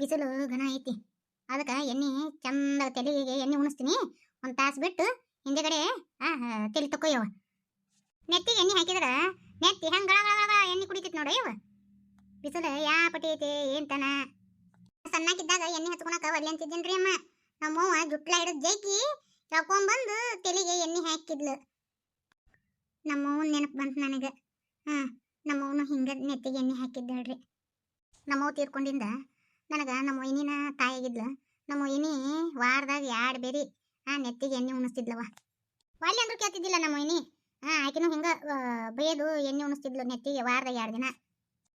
ಬಿಸಿಲು ಘನ ಐತಿ. ಅದಕ್ಕೆ ಎಣ್ಣೆ ಚಂದ ತಲೆಗೆ ಎಣ್ಣೆ ಉಣಿಸ್ತೀನಿ. ಒಂದು ತಾಸು ಬಿಟ್ಟು ಹಿಂದೆಗಡೆ ತಲೆ ತಕೊಯ್ಯವ ನೆತ್ತಿಗೆ ಎಣ್ಣೆ ಹಾಕಿದ್ರ ನೆತ್ತಿ ಹೆಂಗ್ ಎಣ್ಣೆ ಕುಡಿತೈತಿ ನೋಡ ಇವ. ಬಿಸಿಲು ಯಾ ಪಟಿ ಐತಿ ಏನ್ತನ ಸಣ್ಣಕ್ಕಿದ್ದಾಗ ಎಣ್ಣೆ ಹಚ್ಕೊಳಕ ಒಲ್ಲೆ ಅಂತಿದ್ದೇನ್ರಿ ಅಮ್ಮ. ನಮ್ಮವ್ವ ಜುಟ್ಲ ಹಿಡಿದು ಜೈಕಿ ಬಂದು ತಲೆಗೆ ಎಣ್ಣೆ ಹಾಕಿದ್ಲು. ನಮ್ಮವ್ವನ ನೆನಪು ಬಂತು ನನಗೆ. ಹಾಂ ನಮ್ಮವನು ಹಿಂಗೆ ನೆತ್ತಿಗೆ ಎಣ್ಣೆ ಹಾಕಿದ್ದಾಳ್ರಿ. ನಮ್ಮವ್ವ ತೀರ್ಕೊಂಡಿಂದ ನನಗೆ ನಮ್ಮ ವೈನಿನ ತಾಯಿಯಾಗಿದ್ಲು ನಮ್ಮ ಮೊಯ್ನಿ ವಾರದಾಗ ಎರಡು ಬೇರಿ, ಆ, ನೆತ್ತಿಗೆ ಎಣ್ಣೆ ಉಣಿಸ್ತಿದ್ಲವ ಒಳ್ಳೆ ಅಂದ್ರೂ ಕೇಳ್ತಿದ್ದಿಲ್ಲ ನಮ್ಮ ಮೊಯ್ನಿ ಹಾಂ ಆಕಿನೂ ಹಿಂಗೆ ಬೈಯೋದು ಎಣ್ಣೆ ಉಣಿಸ್ತಿದ್ಲು ನೆತ್ತಿಗೆ ವಾರದಾಗ ಎರಡು ದಿನ.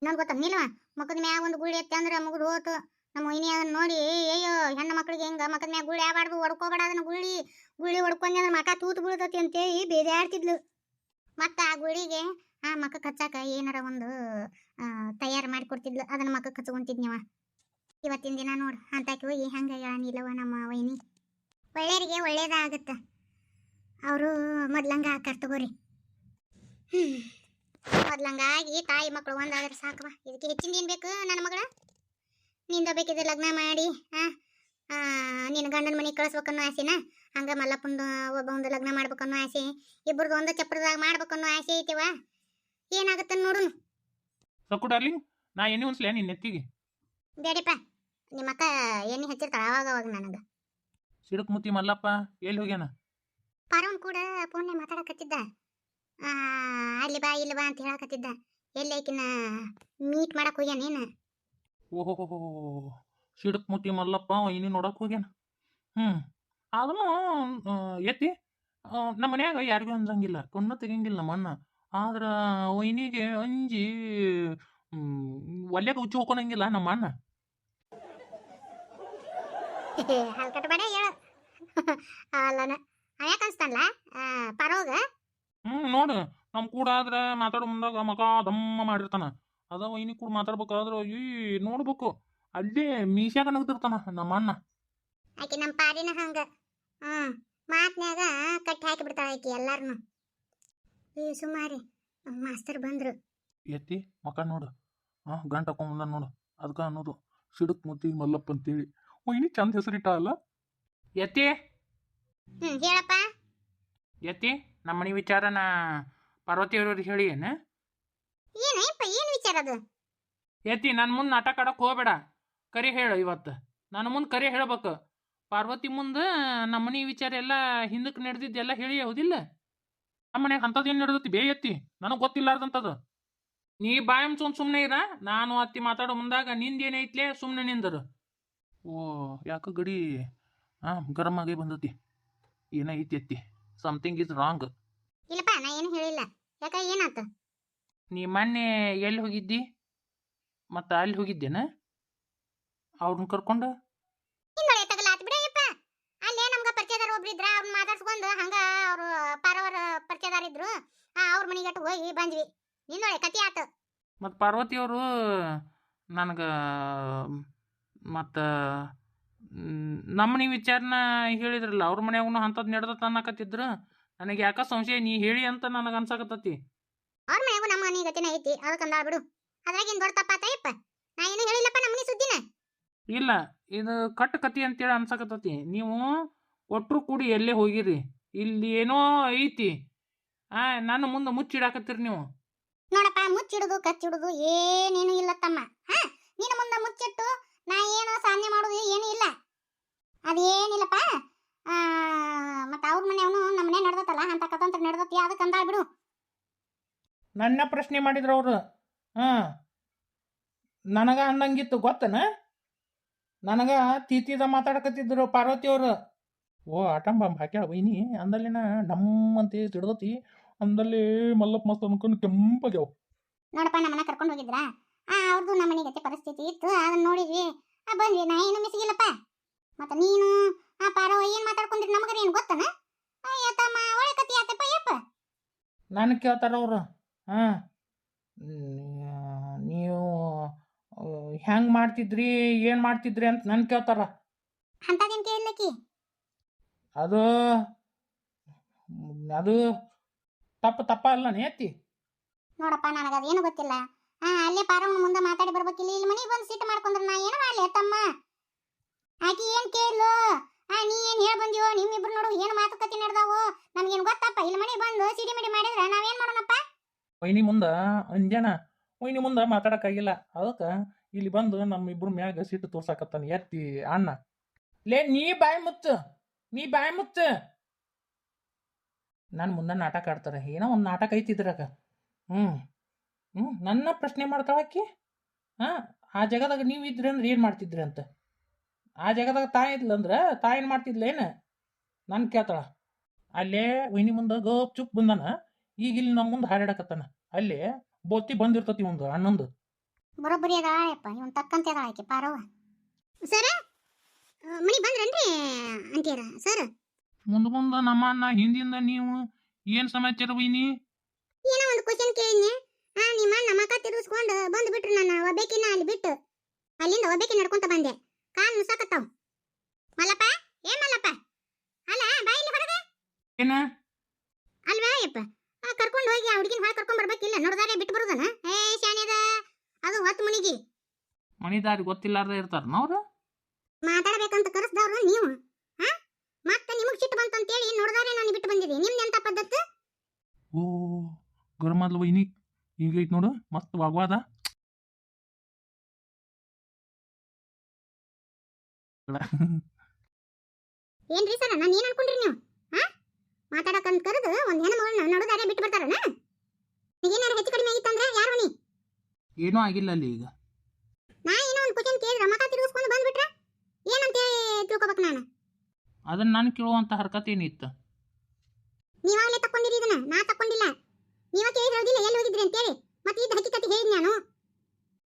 ಇನ್ನೊಂದು ಗೊತ್ತನ್ನಿಲ್ವ ಮಕ್ಕದ ಮ್ಯಾಗ ಒಂದು ಗುಳಿ ಎತ್ತೆ ಅಂದ್ರೆ ಮುಗಿದು ಹೋತು. ನಮ್ಮ ಮೊಯ್ನಿ ಅದನ್ನ ನೋಡಿ ಅಯ್ಯೋ ಹೆಣ್ಣು ಮಕ್ಳಿಗೆ ಹೆಂಗೆ ಮಕ್ಕದ ಮ್ಯಾಗ ಗುಳಿ ಆಬಾರ್ದು ಹೊಡ್ಕೋಬೇಡ ಅದನ್ನ ಗುಳಿ ಗುಳಿ ಹೊಡ್ಕೊಂಡೆ ಅಂದ್ರೆ ಮಕ ತೂತು ಬೀಳ್ತತಿ ಅಂತೇಳಿ ಬೇದಾಡ್ತಿದ್ಲು ಮತ್ತು ಆ ಗುಳಿಗೆ, ಆ ಮಕ್ಕ ಕಚ್ಚಾಕ ಏನಾರ ಒಂದು ತಯಾರು ಮಾಡಿ ಕೊಡ್ತಿದ್ಲು. ಅದನ್ನ ಮಕ್ಕ ಹಚ್ಕೊಂತಿದ್ನಿವ ಇವತ್ತಿನ ದಿನ ನೋಡು ಅಂತಾಕಿ ಹೋಗಿ ಹಂಗೆ ಹೇಳನಿಲ್ಲವ ನಮ್ಮ ವೈನಿ. ಒಳ್ಳೆಯರಿಗೆ ಒಳ್ಳೇದಾಗತ್ತ. ಅವರು ಮೊದ್ಲಂಗ ಆಕಾರ ತಗೋರಿ. ಮೊದ್ಲಂಗಾಗಿ ತಾಯಿ ಮಕ್ಕಳು ಒಂದಾದ್ರೆ ಸಾಕವ ಇದಕ್ಕೆ ಹೆಚ್ಚಿನ ದಿನ ಬೇಕು ನನ್ನ ಮಗಳ? ನಿಂದ ಬೇಕಿದ್ರೆ ಲಗ್ನ ಮಾಡಿ ಆ? ಆ, ನಿನ್ನ ಗಂಡನ ಮನೆಗೆ ಕಳಿಸ್ಬೇಕನ್ನೋ ಆಸೆನ? ಹಂಗ ಮಲ್ಲಪ್ಪಂದು ಒಬ್ಬ ಒಂದು ಲಗ್ನ ಮಾಡ್ಬೇಕನ್ನೋ ಆಸೆ ಇಬ್ಬರದು ಒಂದು ಚಪ್ರದಾಗ ಮಾಡ್ಬೇಕನ್ನೋ ಆಸೆ ಐತಿವ ಏನಾಗತ್ತ ನೋಡು ಸಕ್ಕು ಡಾರ್ಲಿಂಗ್ ನಾ ಎಣ್ಣೆ ಉಣ್ಸ್ಲೆ ನಿನ್ನ ನೆತ್ತಿಗೆ? ಬೇಡಪ್ಪ. ನಿಮ್ಮ ಅಕ್ಕ ಎಣ್ಣೆ ಹಚ್ಚಿರ್ತಾಳ ಅವಾಗ ಅವಾಗ ನನಗೆ. ಸಿಡುಕ್ ಮುತ್ತಿ ಮಲ್ಲಪ್ಪ ಎಲ್ಲಿ ಹೋಗ್ಯಾನ? ಪಾರವನ್ ಕೂಡ ಮಾತಾಡಕ ಮಾತಾಡಕತ್ತಿದ್ದ ಆ, ಅಲ್ಲಿ ಬಾ ಇಲ್ಲಿ ಬಾ ಅಂತ ಹೇಳಕತ್ತಿದ್ದ ಎಲ್ಲೈಕಿನ ಮೀಟ್ ಮಾಡಕ್ ಹೋಗ್ಯಾನ ಏನ? ಓಹೋ ಸಿಡುಕ್ ಮುತ್ತಿ ಮಲ್ಲಪ್ಪ ಇನ್ನು ನೋಡಕ್ ಹೋಗ್ಯಾನ? ಹ್ಮ್ ಅದನ್ನು ಎತ್ತಿ ಆ, ನಮ್ಮ ಮನ್ಯಾಗ ಯಾರಿಗೂ ಅಂದಂಗಿಲ್ಲ ಕಣ್ಣು ತೆಗಿಯಂಗಿಲ್ಲ ನಮ್ಮ ಅಣ್ಣ. ಆದ್ರ ಒಯ್ನಿಗೆ ಅಂಜಿ ಒಲ್ಲೆಗೆ ಉಚ್ಚಿ ಹೋಗ್ಕೊಳಂಗಿಲ್ಲ ನಮ್ಮ ಅಣ್ಣ. ಹಲ್ಕಟ್ ಬೇಡ ಹೇಳು. ಅಲ್ಲನ ಯಾಕೆ ಅನ್ಸ್ತಾನಲ್ಲ ಪರೋಗ? ಹ್ಮ್ ನೋಡು ನಮ್ ಕೂಡ ಆದ್ರೆ ಮಾತಾಡೋ ಮುಂದಾಗ ಮಗ ದಮ್ಮ ಮಾಡಿರ್ತಾನ. ಅದ ವೈನಿ ಕೂಡ ಮಾತಾಡ್ಬೇಕಾದ್ರೆ ಈ ನೋಡ್ಬೇಕು. ಅಲ್ಲಿ ಮೀಸ್ಯಾಗ ನಗ್ದಿರ್ತಾನ ನಮ್ಮ ಅಣ್ಣ. ಆಕೆ ನಮ್ಮ ಪಾರಿನ ಹಂಗ. ಹ್ಮ್ ಮಾತ್ನ್ಯಾಗ ಕಟ್ಟಿ ಹಾಕಿ ಬಿಡ್ತಾಳ ಆಕಿ ಎಲ್ಲಾರನು. ಈ ಸುಮಾರಿ ಮಾಸ್ತರ್ ಬಂದ್ರು. ಎತ್ತಿ ಮಕ ನೋಡು. ಹಾ ಗಂಟ ಹಾಕೊಂಬಂದ ನೋಡು. ಅದಕ್ಕ ಅನ್ನೋದು ಸಿಡುಕ್ ಮುತ್ತಿ ಮಲ್ಲಪ್ಪ ಅಂತೇಳಿ. ಒಯ್ನಿ ಚಂದ ಹೆಸರಿಟ್ಟ ಅಲ್ಲ? ಎತ್ತಿ ಹ್ಮ್ ಹೇಳಪ್ಪ. ಎತ್ತಿ ನಮ್ಮ ಮನೆ ವಿಚಾರನ ಪಾರ್ವತಿ ಅವ್ರವ್ರಿಗೆ ಹೇಳಿ ಏನ? ಏನಪ್ಪ ಏನ್ ವಿಚಾರ ಅದು? ಎತ್ತಿ ನನ್ನ ಮುಂದೆ ನಾಟಕ ಆಡಕ್ಕೆ ಹೋಗಬೇಡ. ಕರಿ ಹೇಳು ಇವತ್ತು. ನನ್ನ ಮುಂದೆ ಕರಿ ಹೇಳ್ಬೇಕು. ಪಾರ್ವತಿ ಮುಂದೆ ನಮ್ಮ ಮನೆ ವಿಚಾರ ಎಲ್ಲ ಹಿಂದಕ್ಕೆ ನಡೆದಿದ್ದೆಲ್ಲ ಹೇಳಿ ಹೌದಿಲ್ಲ? ನಮ್ಮ ಮನೆಗೆ ಅಂಥದ್ದೇನು ನಡೆದತಿ ಬೇ ಎತ್ತಿ ನನಗೆ ಗೊತ್ತಿಲ್ಲಾರ್ದಂಥದ್ದು ನೀ ಬಾಯ್ ಸುಮ್ಮನೆ ಇರ. ನಾನು ಅತ್ತಿ ಮಾತಾಡೋ ಮುಂದಾಗ ನಿಂದೇನೈತ್ಲೆ ಸುಮ್ಮನೆ ನಿಂದರು. ಓ ಯಾಕೆ ಗಡಿ? ಹಾಂ ಗರಮ್ ಆಗಿ ಬಂದತಿ. ಏನೈತಿ ಎತ್ತಿ ಸಮಥಿಂಗ್ ಇಸ್ ರಾಂಗ್ ಇಲ್ಲಪ್ಪ ನಾ ಏನು ಹೇಳಿಲ್ಲ. ಯಾಕ ಏನಾತ? ನೀ ಮೊನ್ನೆ ಎಲ್ಲಿ ಹೋಗಿದ್ದಿ? ಮತ್ತು ಅಲ್ಲಿ ಹೋಗಿದ್ದೇನ? ಅವ್ರನ್ನ ಕರ್ಕೊಂಡು? ಹಿಂದೊಳೆ ತಗಲಾತ್ ಬಿಡಯ್ಯಪ್ಪ ನನಗ ನಮ್ಗ ಪರಿಚಯದಾರ ಒಬ್ರು ಇದ್ರ ಅವ್ರನ್ನ ಮಾತಾಡ್ಸ್ಕೊಂಡು ಹಂಗ ಅವರು ಪಾರವರ ಪರಿಚಯದಾರ ಇದ್ರು. ಆ, ಅವ್ರ ಮನೆಗೆ ಅಟ್ಟು ಹೋಗಿ ಬಂದ್ವಿ. ನಿನ್ನೊಳೆ ಕತಿ ಆತ. ಮತ್ತು ಪಾರ್ವತಿಯವರು ನನಗೆ ಮತ್ತು ನಮ್ಮನೆ ವಿಚಾರನ ಹೇಳಿದ್ರಲ್ಲ ಅವ್ರ ಮನ್ಯಾಗೂ ಅಂಥದ್ದು ನಡೆದತ್ತ ಅನ್ನಕತ್ತಿದ್ರು ನನಗೆ ಯಾಕ ಸಂಶಯ ನೀ ಹೇಳಿ ಅಂತ ನನಗೆ ಅನ್ಸಕತ್ತತಿ. ಅವ್ರ ಮನೆಯಾಗೂ ನಮ್ಮ ಮನೆ ಗತಿನ ಐತಿ ಅದಕ್ಕಂದ ಬಿಡು. ಅದ್ರಾಗೇನು ದೊಡ್ಡ ತಪ್ಪಾತಯ್ಯಪ್ಪ ನಾ ಏನು ಹೇಳಿಲ್ಲಪ್ಪ ನಮ್ಮ ಮನೆ ಸುದ್ದಿನ? ಇಲ್ಲ ಇದು ಕಟ್ಟು ಕತಿ ಅಂತೇಳಿ ಅನ್ಸಕತ್ತತಿ. ನೀವು ಒಟ್ಟರು ಕೂಡಿ ಎಲ್ಲೇ ಹೋಗಿರಿ ಇಲ್ಲಿ ಏನೋ ಐತಿ. ಆ ನನ್ನ ಮುಂದೆ ಮುಚ್ಚಿಡಾಕತ್ತೀರಿ ನೀವು. ನೋಡಪ್ಪ ಮುಚ್ಚಿಡುದು ಕಚ್ಚಿಡುದು ಏನೇನು ಇಲ್ಲ ತಮ್ಮ. ಹಾ ನಿನ್ನ ಮುಂದೆ ಮುಚ್ಚಿಟ್ಟು ನಾ ಏನು ಸಾಧನೆ ಮಾಡೋದು ಏನು ಇಲ್ಲ. ಅದೇನಿಲ್ಲಪ್ಪ ಆ, ಮತ್ತೆ ಅವ್ರ ಮನೆಯವನು ನಮ್ಮ ಮನೆ ನಡೆದತ್ತಲ್ಲ ಅಂತ ಕತಂತ್ರ ಅದಕ್ಕೆ ಅದಕ್ಕಂದ ಬಿಡು. ನನ್ನ ಪ್ರಶ್ನೆ ಮಾಡಿದ್ರು ಅವರು. ಹಾಂ. ನನಗ ಅಂದಂಗಿತ್ತು ಗೊತ್ತನ? ನನಗ ತೀತಿದ ಮಾತಾಡಕತ್ತಿದ್ರು ಪಾರ್ವತಿ ಅವರು. ಓ ಆಟಂ ಬಾಂಬ್ ಹಾಕ್ಯಾಳ ವೈನಿ ಅಂದಲ್ಲಿನ ನಮ್ಮ ಅಂತ ತಿಡ್ದತಿ ಅಂದಲ್ಲಿ ಮಲ್ಲಪ್ಪ ಮಸ್ತ್ ಅನ್ಕೊಂಡು ಕೆಂಪಾಗ್ಯಾವ. ನೋಡಪ್ಪ ನಮ್ಮನ್ನ ಕರ್ಕೊಂಡು ಹೋಗಿದ್ರಾ? ಅವ್ರದ್ದು ನಮ್ಮ ಮನೆಗೆ ಗತಿ ಪರಿಸ್ಥಿತಿ ಇತ್ತು ಅದನ್ನ ನೋಡಿದ್ವಿ. ಆ ಬಂದ್ವಿ. ನಾ ಏನು ಮಿಸಿಗಿಲ್ಲಪ್ಪ ಮತ್ತೆ ನೀನು ಆ ಪಾರವ ಏನ್ ಮಾತಾಡ್ಕೊಂಡ್ರಿ ನಮಗರ ಏನು ಗೊತ್ತನ? ಅಯ್ಯ ತಮ್ಮ ಒಳ್ಳೆ ಕತಿ ಆತಪ್ಪ ಯಪ್ಪ. ನಾನು ಕೇಳ್ತಾರ ಅವರು. ಹಾಂ. ನೀವು ಹೆಂಗೆ ಮಾಡ್ತಿದ್ರಿ ಏನು ಮಾಡ್ತಿದ್ರಿ ಅಂತ ನನ್ ಕೇಳ್ತಾರ. ಅಂತದೇನ್ ಕೇಳಲಕ್ಕಿ ಅದು ಅದು ತಪ್ಪು ತಪ್ಪ ಅಲ್ಲ ನೇತಿ. ನೋಡಪ್ಪ ನನಗೆ ಅದೇನು ಗೊತ್ತಿಲ್ಲ. ಆ ಅಲ್ಲಿ ಪಾರವನ ಮುಂದೆ ಮಾತಾಡಿ ಬರ್ಬೇಕಿಲ್ಲ ಇಲ್ಲಿ ಮನೆಗೆ ಬಂದು ಸಿಟ್ಟು ಮಾಡ್ಕೊಂಡ್ರೆ ನಾ. ಏನು ಮಾಡ್ಲಿ ತಮ್ಮ ಆಕಿ ಏನ್ ಕೇಳ್ಲು ಆ, ನೀ ಏನು ಹೇಳ್ ಬಂದಿಯೋ? ನಿಮ್ಮಿಬ್ರು ನೋಡು, ಏನು ಮಾತುಕತೆ ನಡೆದಾವು? ನಮ್ಗೇನು ಗೊತ್ತಪ್ಪ, ಇಲ್ಲಿ ಮನೆಗೆ ಬಂದು ಸಿಡಿ ಮಿಡಿ ಮಾಡಿದ್ರೆ ನಾವೇನ್ ಮಾಡೋಣಪ್ಪ? ಒಯ್ನಿ ಮುಂದೆ, ಅಂಜನ ಒಯ್ನಿ ಮುಂದ ಮಾತಾಡಕ್ಕಾಗಿಲ್ಲ ಅದಕ್ಕೆ ಇಲ್ಲಿ ಬಂದು ನಮ್ಮ ಇಬ್ರು ಮ್ಯಾಗ ಸಿಟ್ಟು ತೋರ್ಸಾಕತ್ತಾನ ಎತ್ತಿ ಅಣ್ಣ. ಲೇ, ನೀ ಬಾಯಿ ಮುತ್ತು ನೀ ಬಾಯಿ ಮುತ್ತು ನಾನು ಮುಂದೆ ನಾಟಕ ಆಡ್ತಾರೆ. ಏನೋ ಒಂದು ನಾಟಕ ಐತಿ ಹ್ಮ್. ಹ್ಞೂ ಹ್ಞೂ ನನ್ನ ಪ್ರಶ್ನೆ ಮಾಡ್ತಾಳಕ್ಕಿ ಹಾಂ ಆ ಜಾಗದಾಗ ನೀವು ಇದ್ರಿ ಅಂದ್ರೆ ಏನು ಮಾಡ್ತಿದ್ರಿ ಅಂತ? ಆ ಜಾಗದಾಗ ತಾಯಿ ಇದ್ಲಂದ್ರೆ ತಾಯಿ ಏನು ಮಾಡ್ತಿದ್ಲೇನು ನಾನು ಕೇಳ್ತಾಳ. ಅಲ್ಲೇ ಒಯ್ನಿ ಮುಂದೆ ಗೋಪ್ ಚುಪ್ ಬಂದಾನ. ಈಗ ಇಲ್ಲಿ ನಮ್ಮ ಮುಂದೆ ಹಾರಾಡಕತ್ತಾನ. ಅಲ್ಲಿ ಬೋತಿ ಬಂದಿರ್ತತಿ ಒಂದು ಅಣ್ಣಂದು ಬರೋಬ್ಬರಿ ಅದಾಳಪ್ಪ ಇವನ್ ತಕ್ಕಂತೆ ಆಕಿ ಸರ ಮನಿ ಬಂದ್ರನ್ರಿ ಅಂತೀರ ಸರ್? ಮುಂದೆ ಮುಂದೆ ನಮ್ಮ ಅಣ್ಣ ಹಿಂದಿಂದ ನೀವು ಏನು ಸಮಾಚಾರ ವೈನಿ? ಏನೋ ಒಂದು ಕ್ವಶನ್ ಕೇಳಿದ್ನೆ. ಆ ನಿಮ್ಮ ಮಕ ತಿರುಗಿಸ್ಕೊಂಡು ಬಂದು ಬಿಟ್ರು ನಾನು ಒಬ್ಬೇಕಿನ ಅಲ್ಲಿ ಬಿಟ್ಟು. ಅಲ್ಲಿಂದ ಒಬ್ಬೇಕಿ ನಡ್ಕೊಂತ ಬಂದೆ. ಕಾಲ್ ಮುಸಾಕತ್ತಾವ್. ಮಲ್ಲಪ್ಪ ಏ ಮಲ್ಲಪ್ಪ? ಅಲ್ಲ ಬಾ ಇಲ್ಲಿ ಹೊರಗೆ. ಏನ? ಅಲ್ವಾ ಯಪ್ಪ ಆ ಕರ್ಕೊಂಡು ಹೋಗಿ ಆ ಹುಡುಗಿನ ಹೊರಗೆ ಕರ್ಕೊಂಡ್ ಬರ್ಬೇಕಿಲ್ಲ. ನೋಡ್ದಾರೆ ಬಿಟ್ಟು ಬರೋದನ. ಏ ಶಾನ್ಯದ ಅದು ಹೊತ್ತು ಮುನಿಗಿ. ಮಣಿದಾರಿ ಗೊತ್ತಿಲ್ಲಾರ್ದ ಇರ್ತಾರ ಅವ್ರು? ಮಾತಾಡಬೇಕಂತ ಕರೆಸ್ದವ್ರು ನೀವು. ಹಾ ಮತ್ತೆ ನಿಮಗ್ ಸಿಟ್ಟು ಬಂತಂತೇಳಿ ನೋಡಿದಾರೆ ನಾನು ಬಿಟ್ಟು ಬಂದಿದ್ದೀನಿ. ನಿಮ್ದು ಎಂತ ಪದ್ಧತಿ ಓ ಗರಮದ್ಲು ವೈನಿ ಈಗ ಐತ್ ನೋಡು ಮಸ್ತ್ ವಾಗ್ವಾದ. ಏನ್ರಿ ಸರ್ ನಾನು ಏನ್ ಅನ್ಕೊಂಡ್ರಿ ನೀವು? ಹಾ? ಮಾತಾಡಕಂತ ಕರೆದು ಒಂದ್ ಹೆಣ್ಣು ಮಗಳನ್ನ ನೋಡೋದಾರೆ ಬಿಟ್ಟು ಬರ್ತಾರನ? ಏನಾರು ಹೆಚ್ಚು ಕಡಿಮೆ ಆಗಿತ್ತಂದ್ರೆ ಯಾರು ನೀ ಏನೂ ಆಗಿಲ್ಲ ಅಲ್ಲಿ ಈಗ. ನಾ ಏನೋ ಒಂದು ಕ್ವಶನ್ ಕೇಳಿದ್ರ ಮಕ ತಿರುಗಿಸ್ಕೊಂಡು ಬಂದ್ಬಿಟ್ರೆ ಏನಂತ ತಿಳ್ಕೊಬೇಕು ನಾನು? ಅದನ್ನ ನಾನು ಕೇಳುವಂತ ಹರ್ಕತ್ ಏನಿತ್ತು? ನೀವಾಗಲೇ ತಕ್ಕೊಂಡಿರಿ ಇದನ್ನ ನಾ ತಕೊಂಡಿಲ್ಲ ನೀವ ಹೋಗಿದ್ರಿ ಅಂತೇಳಿ? ಮತ್ತೆ ಇದು ಹಕ್ಕಿಕತೆ ಹೇಳಿದ್ ನಾನು.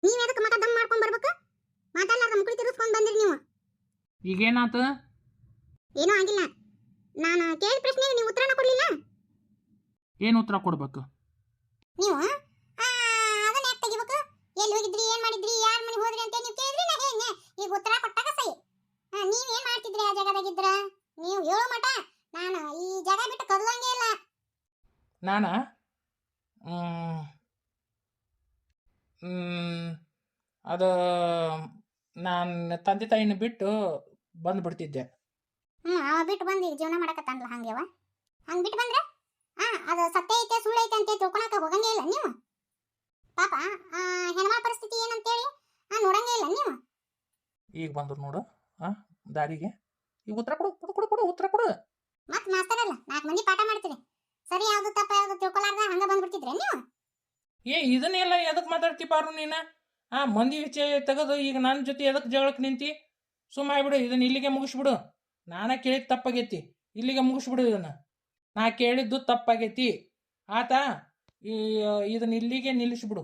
ನೀವ್ ಎದಕ್ಕೆ ಮತ ದಮ್ ಮಾಡ್ಕೊಂಡ್ ಬರ್ಬೇಕು? ಮಾತಾಡ್ಲಾರ್ದ ಮುಕುಳಿ ತಿರುಸ್ಕೊಂಡು ಬಂದಿರಿ ನೀವು. ಈಗೇನಾತ? ಏನೂ ಆಗಿಲ್ಲ. ನಾನು ಕೇಳಿದ ಪ್ರಶ್ನೆಗೆ ನೀವು ಉತ್ತರನ ಕೊಡ್ಲಿಲ್ಲ? ಏನು ಉತ್ತರ ಕೊಡ್ಬೇಕು? ನೀವು ಆ, ಅದನ್ನ ಯಾಕೆ ತೆಗಿಬೇಕು? ಎಲ್ಲಿ ಹೋಗಿದ್ರಿ ಏನ್ ಮಾಡಿದ್ರಿ ಯಾರ ಮನೆಗೆ ಹೋದ್ರಿ ಅಂತ ನೀವು ಕೇಳಿದ್ರಿ ನಾ ಹೇಗೆ ಈಗ ಉತ್ತರ ಕೊಟ್ಟಾಗ ಸೈ ಆ, ನೀವ್ ಏನ್ ಮಾಡ್ತಿದ್ರಿ ಆ ಜಾಗದಾಗಿದ್ರ ನೀವು ಹೇಳೋ ಮಟ ನಾನು ಈ ಜಾಗ ಬಿಟ್ಟು ಕದಲಂಗೆ ಇಲ್ಲ. ನಾನ? ಅದು ನಾನು ತಂದೆ ತಾಯಿನ ಬಿಟ್ಟು ಬಂದ್ಬಿಡ್ತಿದ್ದೆ. ಹ್ಮ್ ಅವ ಬಿಟ್ಟು ಬಂದು ಈಗ ಜೀವನ ಮಾಡಕತ್ತಾನಲ್ಲ ಹಂಗೆವ ಹಂಗ್ ಬಿಟ್ಟು ಬಂದ್ರೆ? ಆ ಅದು ಸತ್ಯ ಐತೆ ಸುಳ್ಳು ಐತೆ ಅಂತ ತಿಳ್ಕೊಳಕ ಹೋಗಂಗೇ ಇಲ್ಲ ನೀವು? ಪಾಪ ಹೆಣ್ಮಳ ಪರಿಸ್ಥಿತಿ ಏನಂತೇಳಿ? ಆ ನೋಡಂಗೇ ಇಲ್ಲ ನೀವು? ಈಗ ಬಂದ್ರು ನೋಡು ಆ ದಾರಿಗೆ. ಈಗ ಉತ್ತರ ಕೊಡು ಕೊಡು ಕೊಡು ಕೊಡು ಉತ್ತರ ಕೊಡು. ಮತ್ ಮಾಸ್ತರಲ್ಲ ನಾಲ್ಕು ಮಂದಿ ಪಾಠ ಮಾಡ್ತೀರಿ. ಸರಿ ಯಾವ್ದು ತಪ್ಪ ಯಾವ್ದು ತಿಳ್ಕೊಲಾರ್ದ ಹಂಗ ಬಂದ್ಬಿಡ್ತಿದ್ರೆ ನೀವು? ಏ ಇದನ್ನೆಲ್ಲ ಎದಕ್ಕೆ ಮಾತಾಡ್ತಿ ಪಾರು ನೀನು? ಆ, ಮಂದಿ ವಿಷಯ ತೆಗೆದು ಈಗ ನನ್ನ ಜೊತೆ ಎದಕ್ಕೆ ಜಗಳಕ್ಕೆ ನಿಂತಿ? ಸುಮ್ಮ ಆಗ್ಬಿಡು, ಇದನ್ನ ಇಲ್ಲಿಗೆ ಮುಗಿಸ್ಬಿಡು. ನಾನ ಕೇಳಿದ ತಪ್ಪಾಗೈತಿ. ಇಲ್ಲಿಗೆ ಮುಗಿಸ್ಬಿಡು ಇದನ್ನ. ನಾ ಕೇಳಿದ್ದು ತಪ್ಪಾಗೈತಿ. ಆತ, ಈ, ಇದನ್ನ ಇಲ್ಲಿಗೆ ನಿಲ್ಲಿಸ್ಬಿಡು.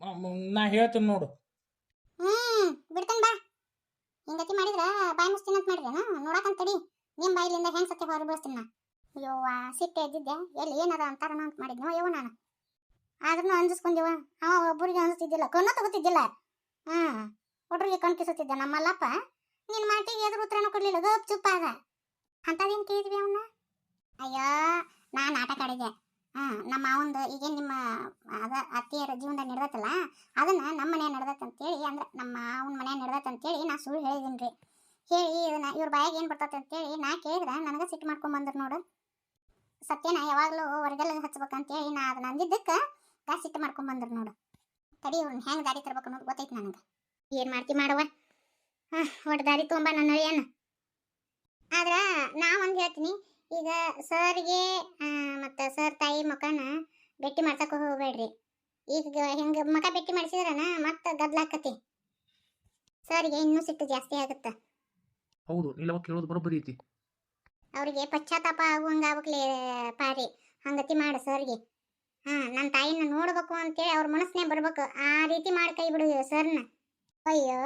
ಮ- ನಾ ಹೇಳ್ತೀನಿ ನೋಡು. ಹ್ಮ್, ಬಿಡ್ತಾನೆ ಬಾ. ಅಂತ ಹೆಂಗ್ ಸತ್ಯ ಹೊರ ಸಿಟ್ಟೆ ಎಲ್ಲಿ ಏನದ ಅಂತಾರನ ಅಂತ ಮಾಡಿದ್ನೋ? ಅಯ್ಯೋ ನಾನು. ಆದ್ರೂ ಅಂಜಿಸ್ಕೊಂದಿವ ಅವ ಒಬ್ಬರಿಗೆ ಅನಿಸ್ತಿದ್ದಿಲ್ಲ. ಕಣ್ಣ ತಗೋತಿದ್ದಿಲ್ಲ. ಹಾ ಒಟ್ರಿಗೆ ಕಣ್ಕಿಸುತ್ತಿದ್ದ ನಮ್ಮ ಮಲ್ಲಪ್ಪ ನಿನ್ನ ಮಾತಿಗೆ ಎದುರು ಉತ್ತರನೂ ಕೊಡ್ಲಿಲ್ಲ. ಗಪ್ ಚುಪ್ಪ ಆದ ಅಂತದೇನ್ ಕೇಳಿದ್ವಿ ಅವನ್ನ ಅಯ್ಯೋ ನಾ ನಾಟಕ ಆಡಿದೆ ಹಾ, ನಮ್ಮ ಮಾವಂದು ಈಗೇನ್ ನಿಮ್ಮ ಅದ ಅತ್ತಿಯರ ಜೀವನದಾಗ ನಡೆದತ್ತಲ್ಲ ಅದನ್ನ ನಮ್ಮ ಮನೆ ನಡೆದತ್ತ ಅಂತೇಳಿ, ಅಂದ್ರೆ ನಮ್ಮ ಅವನ ಮನೆ ನಡೆದತ್ತ ಅಂತೇಳಿ ನಾ ಸುಳ್ಳು ಹೇಳಿದ್ದೀನಿ ರೀ ಹೇಳಿ, ಇದನ್ನ ಇವ್ರ ಬಾಯಾಗ ಏನು ಬರ್ತೈತೆ ಅಂತೇಳಿ ನಾ ಕೇಳಿದ್ರೆ ನನಗೆ ಸಿಟ್ಟು ಮಾಡ್ಕೊಂಡ್ ಬಂದ್ರು ನೋಡು. ಸತ್ಯನ ಯಾವಾಗಲೂ ಹೊರಗೆಲ್ಲ ಹಚ್ಬೇಕಂತೇಳಿ ನಾ ಅದನ್ನ ಅಂದಿದ್ದಕ್ಕೆ ಗಾ ಸಿಟ್ಟು ಮಾಡ್ಕೊಂಡ್ ಬಂದ್ರು ನೋಡು. ತಡಿ ಅವ್ರನ್ನ ಹೆಂಗ್ ದಾರಿ ತರ್ಬೇಕು ಅನ್ನೋದು ಗೊತ್ತೈತೆ ನನಗೆ. ಏನು ಮಾಡ್ತಿ ಮಾಡುವ ಹಾಂ ಒಟ್ಟು ದಾರಿ ತುಂಬ ನನ್ನ ಏನ. ಆದ್ರೆ ನಾ ಒಂದು ಹೇಳ್ತೀನಿ ಈಗ ಸರ್ಗೆ ಮತ್ತು ಸರ್ ತಾಯಿ ಮಕನ ಭೇಟಿ ಮಾಡ್ಸಕ್ಕೆ ಹೋಗ್ಬೇಡ್ರಿ. ಈಗ ಹೆಂಗ ಮಕ ಭೇಟಿ ಮಾಡಿಸಿದ್ರನ ಮತ್ತ ಗದ್ಲಾಕತಿ. ಸರ್ಗೆ ಇನ್ನೂ ಸಿಟ್ಟು ಜಾಸ್ತಿ ಆಗುತ್ತ. ಹೌದು ನೀಲವ ಕೇಳೋದು ಬರೋಬ್ಬರಿ ಐತಿ. ಅವ್ರಿಗೆ ಪಶ್ಚಾತ್ತಾಪ ಆಗುವಂಗ ಆಗ್ಬೇಕಲೇ ಪಾರಿ. ಹಂಗತಿ ಮಾಡ ಸರ್ಗೆ. ಹಾ ನನ್ನ ತಾಯಿನ ನೋಡ್ಬೇಕು ಅಂತೇಳಿ ಅವ್ರ ಮನಸ್ಸನ್ನೇ ಬರ್ಬೇಕು. ಆ ರೀತಿ ಮಾಡಿ ಕೈ ಬಿಡು ಸರ್ನ. ಅಯ್ಯೋ,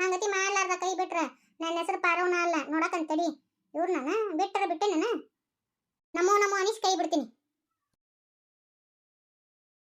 ಹಂಗತಿ ಮಾಡ್ಲಾರ್ದ ಕೈ ಬಿಟ್ರ. ನನ್ನ ಹೆಸರು ಪಾರವನ ಅಲ್ಲ. ನೋಡಕಂತಡಿ ಇವ್ರನ್ನ ಬಿಟ್ಟರ ಬಿಟ್ಟೆ ನಾನು? ನಮೋ ನಮೋ ಅನಿಸ್ ಕೈ ಬಿಡ್ತೀನಿ.